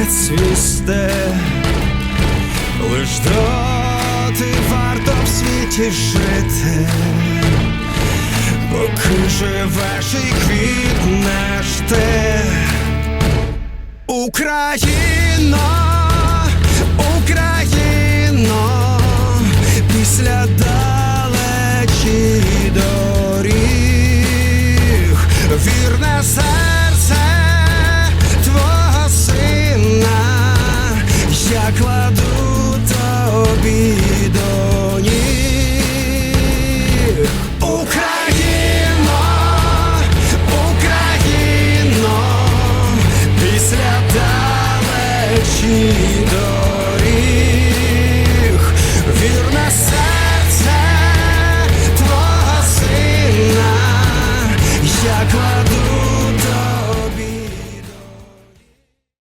Не цвісти, лиш доти варто в світі жити, поки живеш і квітнеш ти. Україно, Україно, me.